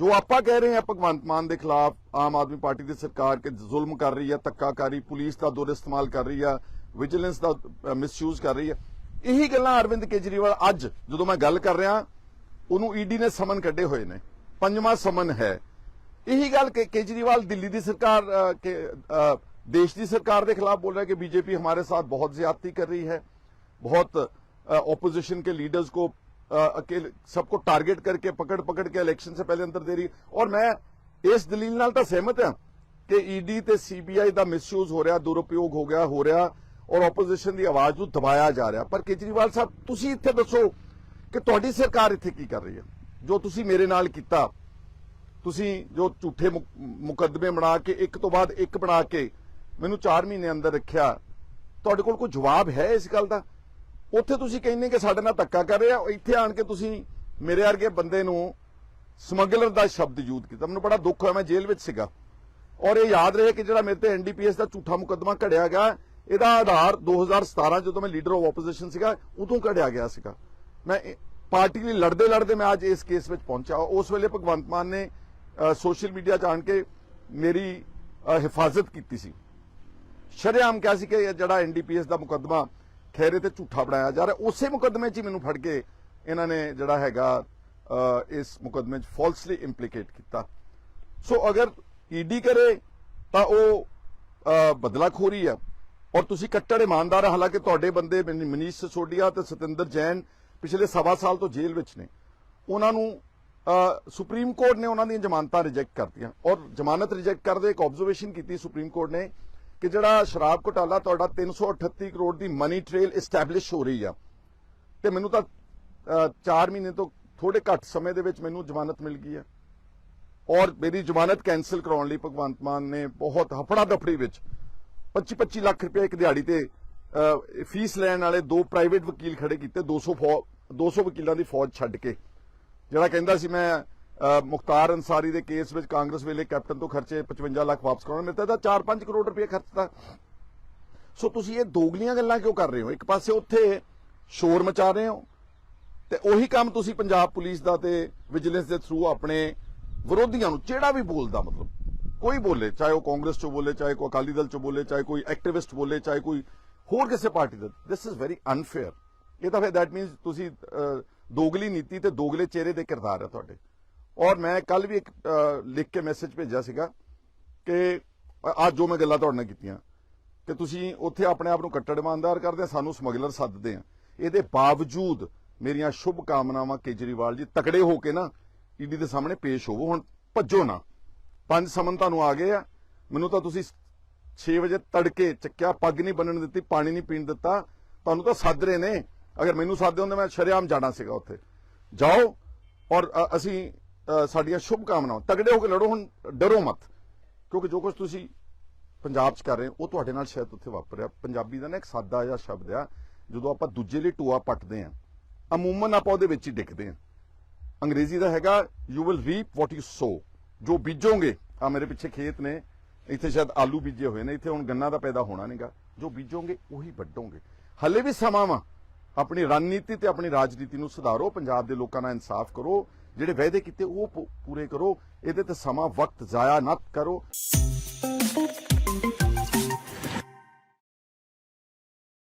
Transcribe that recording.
ਜੋ ਆਪਾਂ ਕਹਿ ਰਹੇ ਹਾਂ ਭਗਵੰਤ ਮਾਨ ਦੇ ਖਿਲਾਫ ਆਮ ਆਦਮੀ ਪਾਰਟੀ ਦੀ ਸਰਕਾਰ ਕਿ ਜ਼ੁਲਮ ਕਰ ਰਹੀ ਹੈ ਧੱਕਾਕਾਰੀ ਪੁਲਿਸ ਦਾ ਦੁਰ ਇਸਤੇਮਾਲ ਕਰ ਰਹੀ ਹੈ ਵਿਜੀਲੈਂਸ ਦਾ ਮਿਸਯੂਜ਼ ਕਰ ਰਹੀ ਹੈ ਇਹੀ ਗੱਲਾਂ ਅਰਵਿੰਦ ਕੇਜਰੀਵਾਲ ਅੱਜ ਜਦੋਂ ਮੈਂ ਗੱਲ ਕਰ ਰਿਹਾ ਉਹਨੂੰ ਈਡੀ ਨੇ ਸਮਨ ਕੱਢੇ ਹੋਏ ਨੇ ਪੰਜਵਾਂ ਸਮਨ ਹੈ ਇਹੀ ਗੱਲ ਕਿ ਕੇਜਰੀਵਾਲ ਦਿੱਲੀ ਦੀ ਸਰਕਾਰ ਅ, ਕਿ ਅ, देश की सरकार के खिलाफ बोल रहा है कि बीजेपी हमारे साथ बहुत ज्यादती कर रही है बहुत ऑपोजिशन के लीडर्स को अ, अकेले सबको टारगेट करके पकड़ पकड़ के इलेक्शन से पहले अंदर दे रही और मैं ਇਸ ਦਲੀਲ ਨਾਲ ਤਾਂ ਸਹਿਮਤ ਹਾਂ ਕਿ ਈਡੀ ਤੇ ਸੀਬੀਆਈ ਦਾ ਮਿਸਯੂਜ਼ ਹੋ ਰਿਹਾ ਦੁਰਉਪਯੋਗ ਹੋ ਗਿਆ ਹੋ ਰਿਹਾ ਔਰ ਆਪੋਜੀਸ਼ਨ ਦੀ ਆਵਾਜ਼ ਨੂੰ ਦਬਾਇਆ ਜਾ ਰਿਹਾ ਪਰ ਕੇਜਰੀਵਾਲ ਸਾਹਿਬ ਤੁਸੀਂ ਇੱਥੇ ਦੱਸੋ ਕਿ ਤੁਹਾਡੀ ਸਰਕਾਰ ਇੱਥੇ ਕੀ ਕਰ ਰਹੀ ਹੈ ਜੋ ਤੁਸੀਂ ਮੇਰੇ ਨਾਲ ਕੀਤਾ ਤੁਸੀਂ ਜੋ ਝੂਠੇ ਮੁਕ- ਮੁਕੱਦਮੇ ਬਣਾ ਕੇ ਇੱਕ ਤੋਂ ਬਾਅਦ ਇੱਕ ਬਣਾ ਕੇ ਮੈਨੂੰ 4 ਮਹੀਨੇ ਅੰਦਰ ਰੱਖਿਆ ਤੁਹਾਡੇ ਕੋਲ ਕੋਈ ਜਵਾਬ ਹੈ ਇਸ ਗੱਲ ਦਾ ਉੱਥੇ ਤੁਸੀਂ ਕਹਿੰਦੇ ਕਿ ਸਾਡੇ ਨਾਲ ਧੱਕਾ ਕਰ ਰਿਹਾ ਆ ਇੱਥੇ ਆਣ ਕੇ ਤੁਸੀਂ ਮੇਰੇ ਵਰਗੇ ਬੰਦੇ ਨੂੰ ਸਮਗਲਰ ਦਾ ਸ਼ਬਦ ਯੂਜ਼ ਕੀਤਾ। ਮੈਨੂੰ ਬੜਾ ਦੁੱਖ ਹੋਇਆ, ਮੈਂ ਜੇਲ੍ਹ ਵਿੱਚ ਸੀਗਾ। ਔਰ ਇਹ ਯਾਦ ਰਹੇ ਕਿ ਜਿਹੜਾ ਮੇਰੇ ਤੇ ਐਨਡੀਪੀਐਸ ਦਾ ਝੂਠਾ ਮੁਕੱਦਮਾ ਘੜਿਆ ਗਿਆ, ਇਹਦਾ ਆਧਾਰ 2017 ਜਦੋਂ ਮੈਂ ਲੀਡਰ ਆਫ ਆਪੋਜੀਸ਼ਨ ਸੀਗਾ, ਉਦੋਂ ਘੜਿਆ ਗਿਆ ਸੀਗਾ। ਮੈਂ ਪਾਰਟੀ ਲਈ ਲੜਦੇ ਲੜਦੇ ਮੈਂ ਅੱਜ ਇਸ ਕੇਸ ਵਿੱਚ ਪਹੁੰਚਾ ਉਸ ਵੇਲੇ ਭਗਵੰਤ ਮਾਨ ਨੇ ਸੋਸ਼ਲ ਮੀਡੀਆ 'ਚ ਆਣ ਕੇ ਮੇਰੀ ਹਿਫਾਜ਼ਤ ਕੀਤੀ ਸੀ। ਸ਼ਰੇਆਮ ਕਿਹਾ ਸੀ ਕਿ ਇਹ ਜਿਹੜਾ ਐਨਡੀਪੀਐਸ ਦਾ ਮੁਕੱਦਮਾ ਖੈਰੇ ਤੇ ਝੂਠਾ ਬਣਾਇਆ ਜਾ ਰਿਹਾ। ਉਸੇ ਮੁਕੱਦਮੇ 'ਚ ਹੀ ਮੈਨੂੰ ਫੜ ਕੇ ਇਹਨਾਂ ਨੇ ਜਿਹੜਾ ਹੈਗਾ ਇਸ ਮੁਕੱਦਮੇ 'ਚ ਫਾਲਸਲੀ ਇੰਪਲੀਕੇਟ ਕੀਤਾ। ਸੋ ਅਗਰ ਈਡੀ ਕਰੇ ਤਾਂ ਉਹ ਅ, ਬਦਲਾਖੋਰੀ ਆ। ਔਰ ਤੁਸੀਂ ਕੱਟੜ ਇਮਾਨਦਾਰ ਹਾਲਾਂਕਿ ਤੁਹਾਡੇ ਬੰਦੇ ਮਨੀਸ਼ ਸਿਸੋਡੀਆ ਤੇ ਸਤਿੰਦਰ ਜੈਨ ਪਿਛਲੇ ਸਵਾ ਸਾਲ ਤੋਂ ਜੇਲ੍ਹ ਵਿੱਚ ਨੇ। ਉਹਨਾਂ ਨੂੰ ਸੁਪਰੀਮ ਕੋਰਟ ਨੇ ਉਹਨਾਂ ਦੀਆਂ ਜ਼ਮਾਨਤਾਂ ਰਿਜੈਕਟ ਕਰਤੀਆਂ। ਔਰ ਜ਼ਮਾਨਤ ਰਿਜੈਕਟ ਕਰਦੇ ਇੱਕ ਆਬਜ਼ਰਵੇਸ਼ਨ ਕੀਤੀ ਸੁਪਰੀਮ ਕੋਰਟ ਨੇ ਕਿ ਜਿਹੜਾ ਸ਼ਰਾਬ ਘੁਟਾਲਾ ਤੁਹਾਡਾ 338 ਕਰੋੜ ਦੀ ਮਨੀ ਟ੍ਰੇਲ ਐਸਟੈਬਲਿਸ਼ ਹੋ ਰਹੀ ਆ। ਤੇ ਮੈਨੂੰ ਤਾਂ 4 ਮਹੀਨੇ ਤੋਂ ਥੋੜੇ ਘੱਟ ਸਮੇਂ ਦੇ ਵਿੱਚ ਮੈਨੂੰ ਜ਼ਮਾਨਤ ਮਿਲ ਗਈ ਹੈ ਔਰ ਮੇਰੀ ਜ਼ਮਾਨਤ ਕੈਨਸਲ ਕਰਾਉਣ ਲਈ ਭਗਵੰਤ ਮਾਨ ਨੇ ਬਹੁਤ ਹਫੜਾ ਦਫੜੀ ਵਿੱਚ 25-25 ਲੱਖ ਰੁਪਏ ਇੱਕ ਦਿਹਾੜੀ ਤੇ ਫੀਸ ਲੈਣ ਵਾਲੇ ਦੋ ਪ੍ਰਾਈਵੇਟ ਵਕੀਲ ਖੜੇ ਕੀਤੇ 200 ਫੌ- 200 ਵਕੀਲਾਂ ਦੀ ਫੌਜ ਛੱਡ ਕੇ। ਜਿਹੜਾ ਕਹਿੰਦਾ ਸੀ ਮੈਂ ਮੁਖਤਾਰ ਅਨਸਾਰੀ ਦੇ ਕੇਸ ਵਿੱਚ ਕਾਂਗਰਸ ਵੇਲੇ ਕੈਪਟਨ ਤੋਂ ਖਰਚੇ 55 ਲੱਖ ਵਾਪਸ ਕਰਾਉਣਾ ਮਿਲਦਾ ਤਾਂ 4-5 ਕਰੋੜ ਰੁਪਏ ਖਰਚਤਾ। ਸੋ ਤੁਸੀਂ ਇਹ ਦੋਗਲੀਆਂ ਗੱਲਾਂ ਕਿਉਂ ਕਰ ਰਹੇ ਹੋ? ਇੱਕ ਪਾਸੇ ਉੱਥੇ ਸ਼ੋਰ ਮਚਾ ਰਹੇ ਹੋ ਤੇ ਉਹੀ ਕੰਮ ਤੁਸੀਂ ਪੰਜਾਬ ਪੁਲਿਸ ਦਾ ਤੇ ਵਿਜੀਲੈਂਸ ਦੇ ਥਰੂ ਆਪਣੇ ਵਿਰੋਧੀਆਂ ਨੂੰ ਜਿਹੜਾ ਵੀ ਬੋਲਦਾ, ਮਤਲਬ ਕੋਈ ਬੋਲੇ, ਚਾਹੇ ਉਹ ਕਾਂਗਰਸ ਚੋਂ ਬੋਲੇ, ਚਾਹੇ ਕੋਈ ਅਕਾਲੀ ਦਲ ਚੋਂ ਬੋਲੇ, ਚਾਹੇ ਕੋਈ ਐਕਟਿਵਿਸਟ ਬੋਲੇ, ਚਾਹੇ ਕੋਈ ਹੋਰ ਕਿਸੇ ਪਾਰਟੀ ਦਾ ਦਿਸ ਇਜ਼ ਵੈਰੀ ਅਨਫੇਅਰ ਇਹ ਤਾਂ ਫਿਰ ਦੈਟ ਮੀਨਸ ਤੁਸੀਂ ਦੋਗਲੀ ਨੀਤੀ ਤੇ ਦੋਗਲੇ ਚਿਹਰੇ ਦੇ ਕਿਰਦਾਰ ਹੈ ਤੁਹਾਡੇ। ਔਰ ਮੈਂ ਕੱਲ ਵੀ ਇੱਕ ਲਿਖ ਕੇ ਮੈਸੇਜ ਭੇਜਿਆ ਸੀਗਾ ਕਿ ਅੱਜ ਜੋ ਮੈਂ ਗੱਲਾਂ ਤੁਹਾਡੇ ਨਾਲ ਕੀਤੀਆਂ, ਕਿ ਤੁਸੀਂ ਉੱਥੇ ਆਪਣੇ ਆਪ ਨੂੰ ਕੱਟੜ ਇਮਾਨਦਾਰ ਕਰਦੇ ਆ, ਸਾਨੂੰ ਸਮਗਲਰ ਸੱਦਦੇ ਆ। ਇਹਦੇ ਬਾਵਜੂਦ ਮੇਰੀਆਂ ਸ਼ੁਭ ਕਾਮਨਾਵਾਂ ਕੇਜਰੀਵਾਲ ਜੀ ਤਕੜੇ ਹੋ ਕੇ ਨਾ ਈਡੀ ਦੇ ਸਾਹਮਣੇ ਪੇਸ਼ ਹੋਵੋ। ਹੁਣ ਭੱਜੋ ਨਾ। ਪੰਜ ਸਮਨ ਤੁਹਾਨੂੰ ਆ ਗਏ ਆ। ਮੈਨੂੰ ਤਾਂ ਤੁਸੀਂ 6 ਵਜੇ ਤੜਕੇ ਚੱਕਿਆ, ਪੱਗ ਨਹੀਂ ਬੰਨਣ ਦਿੱਤੀ, ਪਾਣੀ ਨਹੀਂ ਪੀਣ ਦਿੱਤਾ। ਤੁਹਾਨੂੰ ਤਾਂ ਸੱਦ ਰਹੇ ਨੇ। ਅਗਰ ਮੈਨੂੰ ਸੱਦਦੇ ਹੁੰਦੇ ਮੈਂ ਸ਼ਰੇਆਮ ਜਾਣਾ ਸੀਗਾ ਉੱਥੇ। ਜਾਓ ਔਰ ਅਸੀਂ ਸਾਡੀਆਂ ਸ਼ੁਭ ਕਾਮਨਾਵਾਂ ਤਗੜੇ ਹੋ ਕੇ ਲੜੋ, ਹੁਣ ਡਰੋ ਮਤ। ਕਿਉਂਕਿ ਜੋ ਕੁਝ ਤੁਸੀਂ ਪੰਜਾਬ 'ਚ ਕਰ ਰਹੇ ਹੋ, ਉਹ ਤੁਹਾਡੇ ਨਾਲ ਸ਼ਾਇਦ ਉੱਥੇ ਵਾਪਰਿਆ। ਪੰਜਾਬੀ ਦਾ ਨਾ ਇੱਕ ਸਾਦਾ ਜਿਹਾ ਸ਼ਬਦ ਆ, ਜਦੋਂ ਆਪਾਂ ਦੂਜੇ ਲਈ ਟੂਆ ਪੱਟਦੇ ਆ ਅਮੂਮਨ ਆਪਾਂ ਉਹਦੇ ਵਿੱਚ ਹੀ ਡਿੱਗਦੇ ਆ ਅੰਗਰੇਜ਼ੀ ਦਾ ਹੈਗਾ you will reap what you sow ਜੋ ਬੀਜੋਗੇ ਆ ਮੇਰੇ ਪਿੱਛੇ ਖੇਤ ਨੇ, ਇੱਥੇ ਸ਼ਾਇਦ ਆਲੂ ਬੀਜੇ ਹੋਏ ਨੇ, ਇੱਥੇ ਹੁਣ ਗੰਨਾ ਦਾ ਪੈਦਾ ਹੋਣਾ ਨਹੀਂਗਾ ਜੋ ਬੀਜੋਗੇ, ਉਹੀ ਵੱਢੋਗੇ। ਹੱਲੇ ਵੀ ਸਮਾਂ ਵਾ। ਆਪਣੀ ਰਣਨੀਤੀ ਤੇ ਆਪਣੀ ਰਾਜਨੀਤੀ ਨੂੰ ਸੁਧਾਰੋ, ਪੰਜਾਬ ਦੇ ਲੋਕਾਂ ਨਾਲ ਇਨਸਾਫ ਕਰੋ। ਜਿਹੜੇ ਵਾਅਦੇ ਕੀਤੇ ਉਹ ਪੂਰੇ ਕਰੋ। ਇਹਦੇ ਤੇ ਸਮਾਂ ਵਕਤ ਜ਼ਾਇਆ ਨਾ ਕਰੋ।